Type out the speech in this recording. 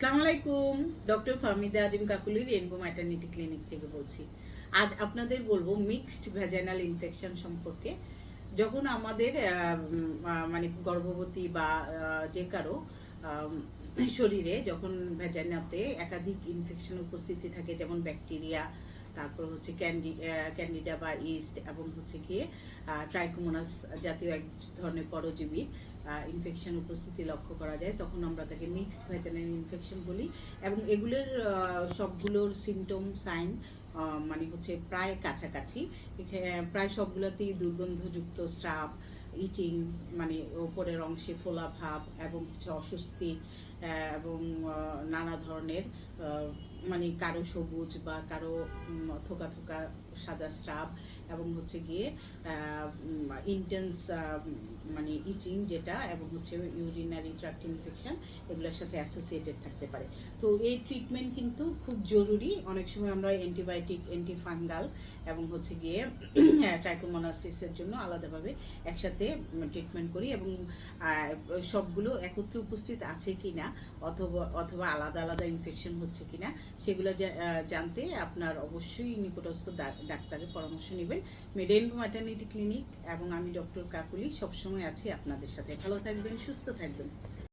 আসসালামু আলাইকুম doctor Fahmida Azim Kakuli Rainbow Maternity Clinic থেকে বলছি। আজ আপনাদের বলব মিক্সড ভ্যাজাইনাল ইনফেকশন সম্পর্কে। যখন আমাদের মানে গর্ভবতী বা যে কারও শরীরে যখন ভ্যাজাইনাতে একাধিক ইনফেকশন উপস্থিতি থাকে, যেমন ব্যাকটেরিয়া তারপর হচ্ছে ক্যান্ডি ক্যান্ডিডা বা ইস্ট এবং হচ্ছে গিয়ে ট্রাইকোমোনাস জাতীয় এক ধরনের পরজীবী ইনফেকশন উপস্থিতি লক্ষ্য করা যায়। তখন আমরা তাকে মিক্সড ভ্যাজাইনাল ইনফেকশন বলি এবং এগুলোর সবগুলোর সিমটম সাইন মানে হচ্ছে প্রায় কাছাকাছি। প্রায় সবগুলোতেই দুর্গন্ধযুক্ত স্রাব ইটিং মানে ওপরের অংশে ফোলা ভাব এবং হচ্ছে অস্বস্তি এবং নানা ধরনের মানে কারও সবুজ বা কারও থোকা থোকা সাদা স্রাব এবং হচ্ছে গিয়ে ইন্টেন্স মানে ইচিং যেটা এবং হচ্ছে ইউরিনারি ট্রাক্ট ইনফেকশন এগুলোর সাথে অ্যাসোসিয়েটেড থাকতে পারে। তো এই ট্রিটমেন্ট কিন্তু খুব জরুরি। অনেক সময় আমরা অ্যান্টিবায়োটিক অ্যান্টিফাঙ্গাল এবং হচ্ছে গিয়ে ট্রাইকোমোনাসিসের জন্য আলাদাভাবে একসাথে ট্রিটমেন্ট করি এবং সবগুলো একত্রে উপস্থিত আছে কিনা অথবা অথবা আলাদা আলাদা ইনফেকশন হচ্ছে কিনা সেগুলো জানতে আপনার অবশ্যই নিকটস্থ ডাক্তারের পরামর্শ নেবেন। মেডেন ম্যাটার্নিটি ক্লিনিক এবং আমি ডক্টর কাকুলি সবসময় আছি আপনাদের সাথে। ভালো থাকবেন, সুস্থ থাকবেন।